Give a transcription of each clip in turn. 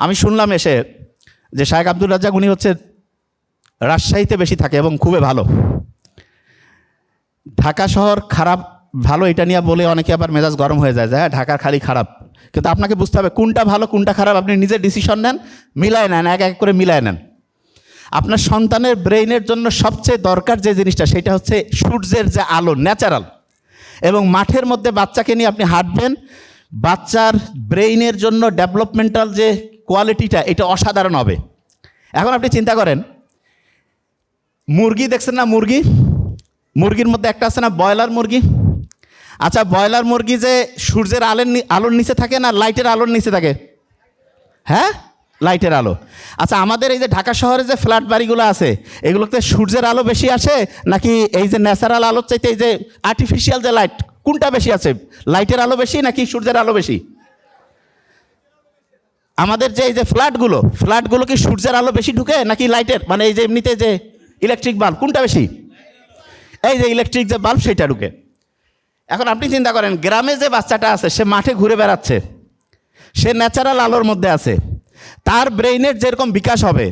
আমি শুনলাম এসে যে শাহেক আব্দুল রাজ্জাক উনি হচ্ছে রাজশাহীতে বেশি থাকে এবং খুবই ভালো। ঢাকা শহর খারাপ, ভালো এটা নিয়ে বলে অনেকে আবার মেজাজ গরম হয়ে যায় যে হ্যাঁ ঢাকা খালি খারাপ। কিন্তু আপনাকে বুঝতে হবে কোনটা ভালো, কোনটা খারাপ, আপনি নিজে ডিসিশন নেন মিলায় নেন, এক এক করে মিলায় নেন। আপনার সন্তানের ব্রেইনের জন্য সবচেয়ে দরকার যে জিনিসটা, সেটা হচ্ছে সূর্যের যে আলো ন্যাচারাল এবং মাঠের মধ্যে বাচ্চাকে নিয়ে আপনি হাঁটবেন, বাচ্চার ব্রেইনের জন্য ডেভেলপমেন্টাল যে কোয়ালিটিটা এটা অসাধারণ হবে। এখন আপনি চিন্তা করেন, মুরগি দেখছেন না মুরগি? মুরগির মধ্যে একটা আছে না ব্রয়লার মুরগি? আচ্ছা ব্রয়লার মুরগি যে সূর্যের আলোর আলোর নিচে থাকে না লাইটের আলোর নিচে থাকে? হ্যাঁ? লাইটের আলো। আচ্ছা আমাদের এই যে ঢাকা শহরে যে ফ্ল্যাট বাড়িগুলো আছে, এগুলোতে সূর্যের আলো বেশি আসে নাকি এই যে ন্যাচারাল আলোর চাইতে এই যে আর্টিফিশিয়াল যে লাইট কোনটা বেশি আছে? লাইটের আলো বেশি নাকি সূর্যের আলো বেশি? আমাদের যে এই যে ফ্ল্যাটগুলো ফ্ল্যাটগুলো কি সূর্যের আলো বেশি ঢুকে নাকি লাইটের? মানে এই যে এমনিতে যে ইলেকট্রিক বাল্ব কোনটা বেশি? এই যে ইলেকট্রিক যে বাল্ব সেটা ঢুকে। এখন আপনি চিন্তা করেন, গ্রামে যে বাচ্চাটা আছে, সে মাঠে ঘুরে বেড়াচ্ছে। সে ন্যাচারাল আলোর মধ্যে আছে। তার ব্রেইনের যেরকম বিকাশ হবে,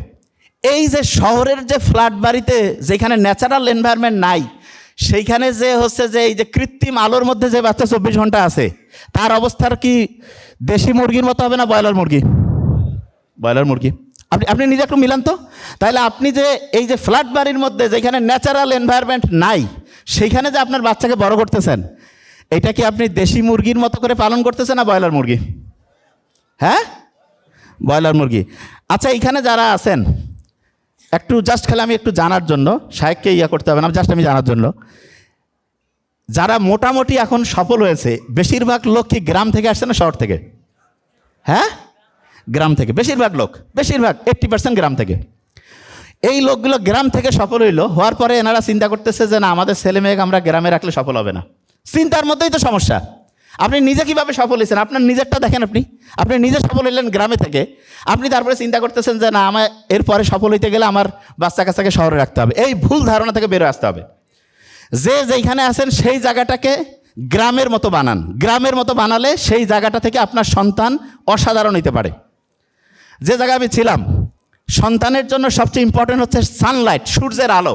এই যে শহরের যে ফ্ল্যাট বাড়িতে যেখানে ন্যাচারাল এনভায়রনমেন্ট নাই, সেইখানে যে হচ্ছে যে এই যে কৃত্রিম আলোর মধ্যে যে বাচ্চা চব্বিশ ঘণ্টা আছে, তার অবস্থার কি দেশি মুরগির মতো হবে না ব্রয়লার মুরগি? ব্রয়লার মুরগি। আপনি আপনি নিজে একটু মিলান তো। তাহলে আপনি যে এই যে ফ্ল্যাট বাড়ির মধ্যে যেখানে ন্যাচারাল এনভায়রনমেন্ট নাই, সেইখানে যে আপনার বাচ্চাকে বড় করতেছেন, এটা কি আপনি দেশি মুরগির মতো করে পালন করতেছেন না ব্রয়লার মুরগি? হ্যাঁ? ব্রয়লার মুরগি। আচ্ছা এইখানে যারা আছেন, একটু জাস্ট খেলে আমি একটু জানার জন্য, সাহেবকে ইয়া করতে হবে না জাস্ট আমি জানার জন্য। যারা মোটামুটি এখন সফল হয়েছে, বেশিরভাগ লোক কি গ্রাম থেকে আসছে না শহর থেকে? হ্যাঁ? গ্রাম থেকে, বেশিরভাগ লোক, বেশিরভাগ এইট্টি পার্সেন্ট গ্রাম থেকে। এই লোকগুলো গ্রাম থেকে সফল হইল, হওয়ার পরে এনারা চিন্তা করতেছে যে না, আমাদের ছেলে মেয়েকে আমরা গ্রামে রাখলে সফল হবে না। চিন্তার মধ্যেই তো সমস্যা। আপনি নিজে কীভাবে সফল হয়েছেন আপনার নিজেরটা দেখেন আপনি। আপনি নিজে সফল হইলেন গ্রামে থেকে। আপনি তারপরে চিন্তা করতেছেন যে না, আমার এরপরে সফল হইতে গেলে আমার বাচ্চা কাচ্চাকে শহরে রাখতে হবে। এই ভুল ধারণা থেকে বেরো আসতে হবে। যে যেখানে আছেন, সেই জায়গাটাকে গ্রামের মতো বানান। গ্রামের মতো বানালে সেই জায়গাটা থেকে আপনার সন্তান অসাধারণ হইতে পারে। যে জায়গায় আমি ছিলাম, সন্তানের জন্য সবচেয়ে ইম্পর্টেন্ট হচ্ছে সানলাইট সূর্যের আলো।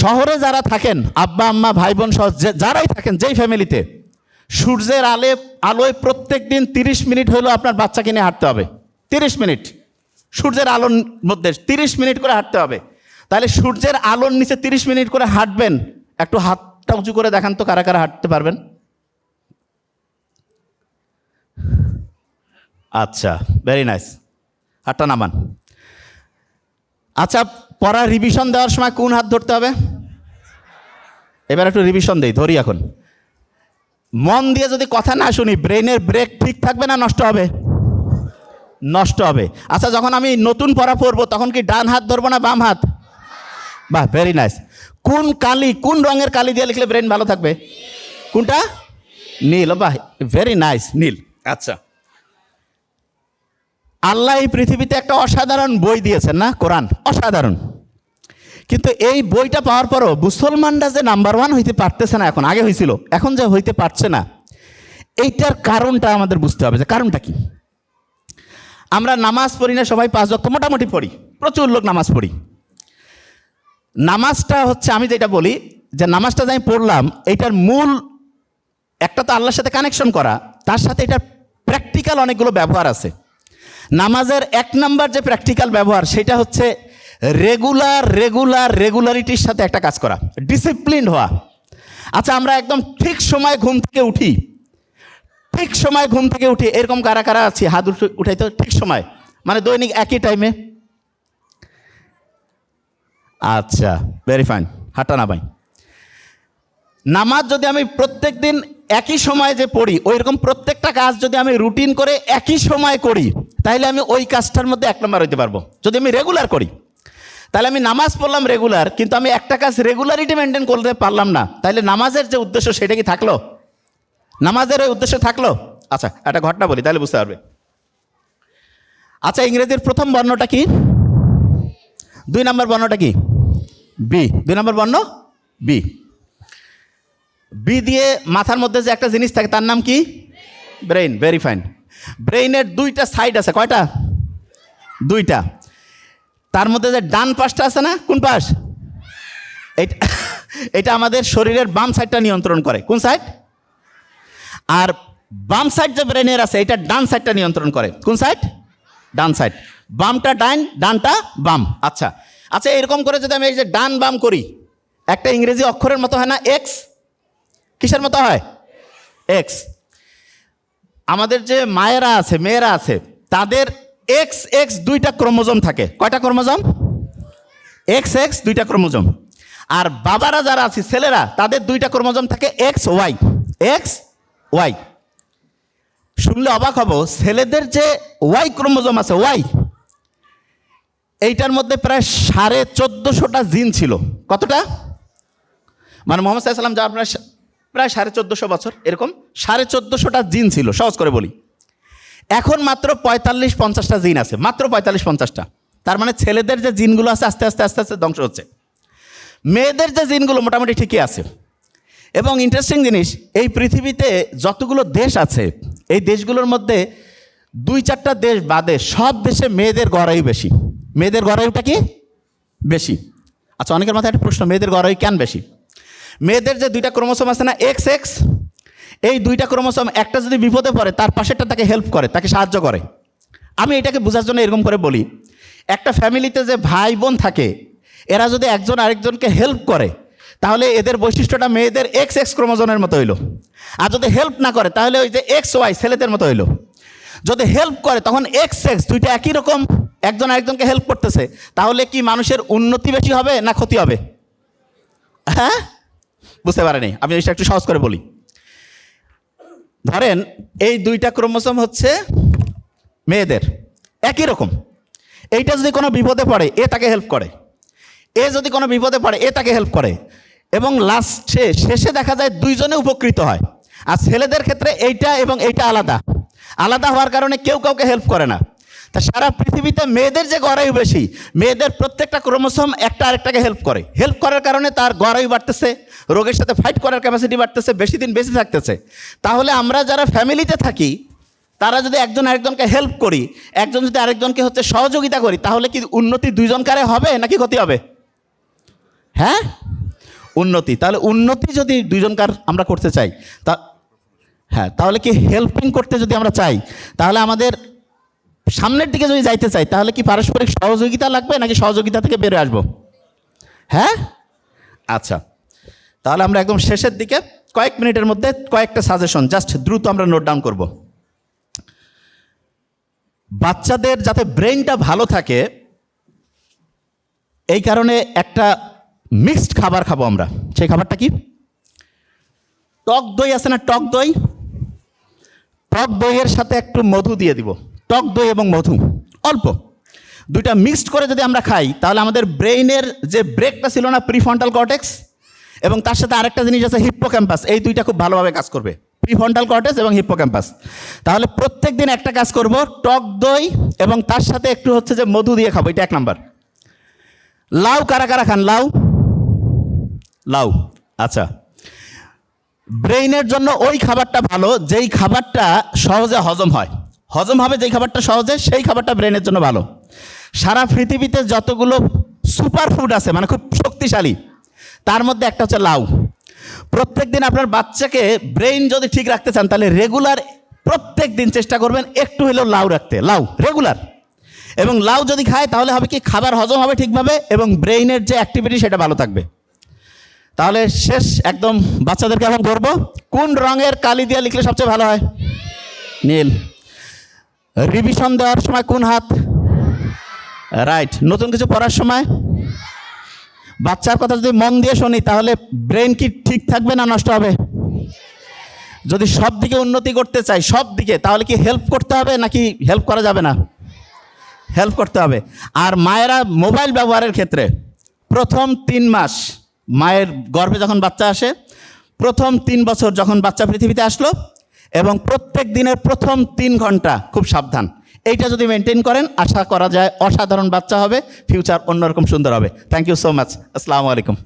শহরে যারা থাকেন, আব্বা, আম্মা, ভাই, বোন সহ যারাই থাকেন, যেই ফ্যামিলিতে সূর্যের আলে আলোয় প্রত্যেক দিন তিরিশ মিনিট হলেও আপনার বাচ্চাকে নিয়ে হাঁটতে হবে। তিরিশ মিনিট। সূর্যের আলোর মধ্যে তিরিশ মিনিট করে হাঁটতে হবে। তাহলে সূর্যের আলোর নিচে তিরিশ মিনিট করে হাঁটবেন, একটু হাতটা উঁচু করে দেখান তো কারা কারা হাঁটতে পারবেন। আচ্ছা ভেরি নাইস হাতটা নামান। আচ্ছা পড়া রিভিশন দেওয়ার সময় কোন হাত ধরতে হবে? এবার একটু রিভিশন দেই, ধরি এখন। মন দিয়ে যদি কথা না শুনি ব্রেনের ব্রেক ঠিক থাকবে না, নষ্ট হবে? নষ্ট হবে। আচ্ছা যখন আমি নতুন পড়া পড়ব, তখন কি ডান হাত ধরবো না বাম হাত? বাহ ভেরি নাইস কোন কালি, কোন রঙের কালি দিয়ে লিখলে ব্রেন ভালো থাকবে? কোনটা? নীল, বাহ ভেরি নাইস নীল। আচ্ছা। আল্লাহ এই পৃথিবীতে একটা অসাধারণ বই দিয়েছেন না? কোরআন। অসাধারণ। কিন্তু এই বইটা পাওয়ার পরও মুসলমানরা যে নাম্বার ওয়ান হইতে পারতেছে না এখন, আগে হয়েছিল এখন যে হইতে পারছে না, এইটার কারণটা আমাদের বুঝতে হবে যে কারণটা কি। আমরা নামাজ পড়ি না সবাই পাঁচ ওয়াক্ত, মোটামুটি পড়ি, প্রচুর লোক নামাজ পড়ি। নামাজটা হচ্ছে, আমি যেটা বলি, যে নামাজটা যে আমি পড়লাম, এইটার মূল, একটা তো আল্লাহর সাথে কানেকশন করা, তার সাথে এটার প্র্যাকটিক্যাল অনেকগুলো ব্যবহার আছে। নামাজের এক নাম্বার যে প্র্যাকটিক্যাল ব্যবহার, সেটা হচ্ছে রেগুলার রেগুলার রেগুলারিটির সাথে একটা কাজ করা। ডিসিপ্লিন হওয়া। আচ্ছা আমরা একদম ঠিক সময় ঘুম থেকে উঠি। ঠিক সময় ঘুম থেকে উঠি, এরকম কারা কারা আছি? হাত উঠে- উঠাই তো, ঠিক সময়। মানে দৈনিক একই টাইমে আচ্ছা ভেরি ফাইন হাঁটা না ভাই। নামাজ যদি আমি প্রত্যেক দিন একই সময়ে যে পড়ি ওই রকম প্রত্যেকটা কাজ যদি আমি রুটিন করে একই সময় করি তাহলে আমি ওই কাজটার মধ্যে এক নম্বর হইতে পারব। যদি আমি রেগুলার করি তাহলে আমি নামাজ পড়লাম রেগুলার কিন্তু আমি একটা কাজ রেগুলারিটি মেনটেন করতে পারলাম না। তাহলে নামাজের যে উদ্দেশ্য সেটা কি থাকল? নামাজের ওই উদ্দেশ্য থাকল? আচ্ছা একটা ঘটনা বলি, তাহলে বুঝতে পারবে। আচ্ছা ইংরেজির প্রথম বর্ণটা কি? দুই নম্বর বর্ণটা কি? বি দুই নম্বর বর্ণ? বি বি দিয়ে মাথার মধ্যে যে একটা জিনিস থাকে, তার নাম কি? ব্রেইন ভেরি ফাইন ব্রেইনের দুইটা সাইড আছে, কয়টা? দুইটা। তার মধ্যে যে ডান পাশটা আছে না, কোন পাশ? এটা এটা আমাদের শরীরের বাম সাইডটা নিয়ন্ত্রণ করে। কোন সাইড আর বাম সাইড যে ব্রেনের আছে, এটা ডান সাইডটা নিয়ন্ত্রণ করে। কোন সাইড ডান সাইড বামটা ডান, ডানটা বাম। আচ্ছা। আচ্ছা এরকম করে যদি আমি এই যে ডান বাম করি, একটা ইংরেজি অক্ষরের মতো হয় না এক্স কিসের মতো হয়? এক্স আমাদের যে মায়েরা আছে, মেয়েরা আছে, তাদের এক্স এক্স দুইটা ক্রোমোজোম থাকে। কয়টা ক্রোমোজোম? এক্স এক্স দুইটা ক্রোমোজোম। আর বাবারা যারা আছে, ছেলেরা, তাদের দুইটা ক্রোমোজোম থাকে এক্স ওয়াই এক্স ওয়াই শুনলে অবাক হব, ছেলেদের যে ওয়াই ক্রোমোজোম আছে ওয়াই এইটার মধ্যে প্রায় সাড়ে চোদ্দোশোটা জিন ছিল। কতটা? মানে মোহাম্মদ সাল্লাম যা আপনার প্রায় সাড়ে চোদ্দোশো বছর, এরকম সাড়ে চোদ্দোশোটা জিন ছিল, সহজ করে বলি। এখন মাত্র পঁয়তাল্লিশ পঞ্চাশটা জিন আছে, মাত্র পঁয়তাল্লিশ পঞ্চাশটা। তার মানে ছেলেদের যে জিনগুলো আছে, আস্তে আস্তে আস্তে আস্তে ধ্বংস হচ্ছে। মেয়েদের যে জিনগুলো মোটামুটি ঠিকই আছে। এবং ইন্টারেস্টিং জিনিস, এই পৃথিবীতে যতগুলো দেশ আছে, এই দেশগুলোর মধ্যে দুই চারটা দেশ বাদে সব দেশে মেয়েদের গড়াই বেশি। মেয়েদের গড়াইটা কি? বেশি। আচ্ছা অনেকের মাথায় একটা প্রশ্ন, মেয়েদের গড়াই কেন বেশি? মেয়েদের যে দুইটা ক্রোমোসোম আছে না এক্স এক্স এই দুইটা ক্রোমোসোম একটা যদি বিপদে পড়ে, তার পাশেরটা তাকে হেল্প করে, তাকে সাহায্য করে। আমি এটাকে বোঝার জন্য এরকম করে বলি, একটা ফ্যামিলিতে যে ভাই বোন থাকে, এরা যদি একজন আরেকজনকে হেল্প করে, তাহলে এদের বৈশিষ্ট্যটা মেয়েদের এক্স এক্স ক্রোমোজোনের মতো হইল। আর যদি হেল্প না করে, তাহলে ওই যে এক্স ওয়াই ছেলেদের মতো হইল। যদি হেল্প করে, তখন এক্স এক্স দুইটা একই রকম, একজন আরেকজনকে হেল্প করতেছে, তাহলে কি মানুষের উন্নতি বেশি হবে না ক্ষতি হবে? হ্যাঁ? বুঝতে পারেনি। আমি জিনিসটা একটু সহজ করে বলি। ধরেন, এই দুইটা ক্রোমোসোম হচ্ছে মেয়েদের। একই রকম। এইটা যদি কোনো বিপদে পড়ে, এ তাকে হেল্প করে। এ যদি কোনো বিপদে পড়ে, এ তাকে হেল্প করে। এবং লাস্টে শেষে দেখা যায় দুইজনে উপকৃত হয়। আর ছেলেদের ক্ষেত্রে এইটা এবং এইটা আলাদা। আলাদা হওয়ার কারণে কেউ কাউকে হেল্প করে না। তা সারা পৃথিবীতে মেয়েদের যে গড়াই বেশি, মেয়েদের প্রত্যেকটা ক্রোমোসোম একটা আরেকটাকে হেল্প করে। হেল্প করার কারণে তার গড়াই বাড়তেছে, রোগের সাথে ফাইট করার ক্যাপাসিটি বাড়তেছে, বেশি দিন বেঁচে থাকতেছে। তাহলে আমরা যারা ফ্যামিলিতে থাকি, তারা যদি একজন আরেকজনকে হেল্প করি, একজন যদি আরেকজনকে হচ্ছে সহযোগিতা করি, তাহলে কি উন্নতি দুইজনকারে হবে নাকি ক্ষতি হবে? হ্যাঁ? উন্নতি। তাহলে উন্নতি যদি দুইজনকার আমরা করতে চাই, তা হ্যাঁ তাহলে কি হেল্পিং করতে যদি আমরা চাই, তাহলে আমাদের সামনের দিকে যদি যাইতে চাই, তাহলে কি পারস্পরিক সহযোগিতা লাগবে নাকি সহযোগিতা থেকে বেরো আসব? হ্যাঁ? আচ্ছা তাহলে আমরা একদম শেষের দিকে কয়েক মিনিটের মধ্যে কয়েকটা সাজেশন জাস্ট দ্রুত আমরা নোট ডাউন করব। বাচ্চাদের যাতে ব্রেনটা ভালো থাকে, এই কারণে একটা মিক্সড খাবার খাব আমরা। সেই খাবারটা কি? টক দই আছে না টক দই? টক দইয়ের সাথে একটু মধু দিয়ে দিব। টক দই এবং মধু, অল্প। দুইটা মিক্সড করে যদি আমরা খাই, তাহলে আমাদের ব্রেইনের যে ব্রেকটা ছিল না, প্রিফ্রন্টাল কর্টেক্স, এবং তার সাথে আরেকটা জিনিস আছে হিপ্পো ক্যাম্পাস এই দুইটা খুব ভালোভাবে কাজ করবে, প্রিফ্রন্টাল কর্টেক্স এবং হিপ্পো ক্যাম্পাস তাহলে প্রত্যেক দিন একটা কাজ করব, টক দই এবং তার সাথে একটু হচ্ছে যে মধু দিয়ে খাব, এটা এক নাম্বার। লাউ কারা কারা খান? লাউ? লাউ আচ্ছা। ব্রেইনের জন্য ওই খাবারটা ভালো, যেই খাবারটা সহজে হজম হয়। হজম হবে যেই খাবারটা সহজে, সেই খাবারটা ব্রেনের জন্য ভালো। সারা পৃথিবীতে যতগুলো সুপার ফুড আছে মানে খুব শক্তিশালী, তার মধ্যে একটা হচ্ছে লাউ। প্রত্যেক দিন আপনার বাচ্চাকে ব্রেইন যদি ঠিক রাখতে চান, তাহলে রেগুলার প্রত্যেক দিন চেষ্টা করবেন একটু হলেও লাউ রাখতে। লাউ রেগুলার এবং লাউ যদি খায়, তাহলে হবে কি, খাবার হজম হবে ঠিকভাবে এবং ব্রেইনের যে অ্যাক্টিভিটি সেটা ভালো থাকবে। তাহলে শেষ, একদম বাচ্চাদেরকে এখন করব কোন রঙের কালি দিয়ে লিখলে সবচেয়ে ভালো হয়? নীল। রিভিশন দেওয়ার সময় কোন হাত? রাইট নতুন কিছু পড়ার সময়? বাচ্চার কথা যদি মন দিয়ে শুনি, তাহলে ব্রেন কি ঠিক থাকবে না নষ্ট হবে? যদি সব দিকে উন্নতি করতে চাই, সব দিকে, তাহলে কি হেল্প করতে হবে নাকি হেল্প করা যাবে না? হেল্প করতে হবে। আর মায়েরা মোবাইল ব্যবহারের ক্ষেত্রে প্রথম তিন মাস, মায়ের গর্ভে যখন বাচ্চা আসে, প্রথম তিন বছর যখন বাচ্চা পৃথিবীতে আসলো এবং প্রত্যেক দিনের প্রথম তিন ঘণ্টা খুব সাবধান। এইটা যদি মেনটেন করেন, আশা করা যায় অসাধারণ বাচ্চা হবে ফিউচার অন্যরকম সুন্দর হবে। থ্যাংক ইউ সো মাচ আসসালামু আলাইকুম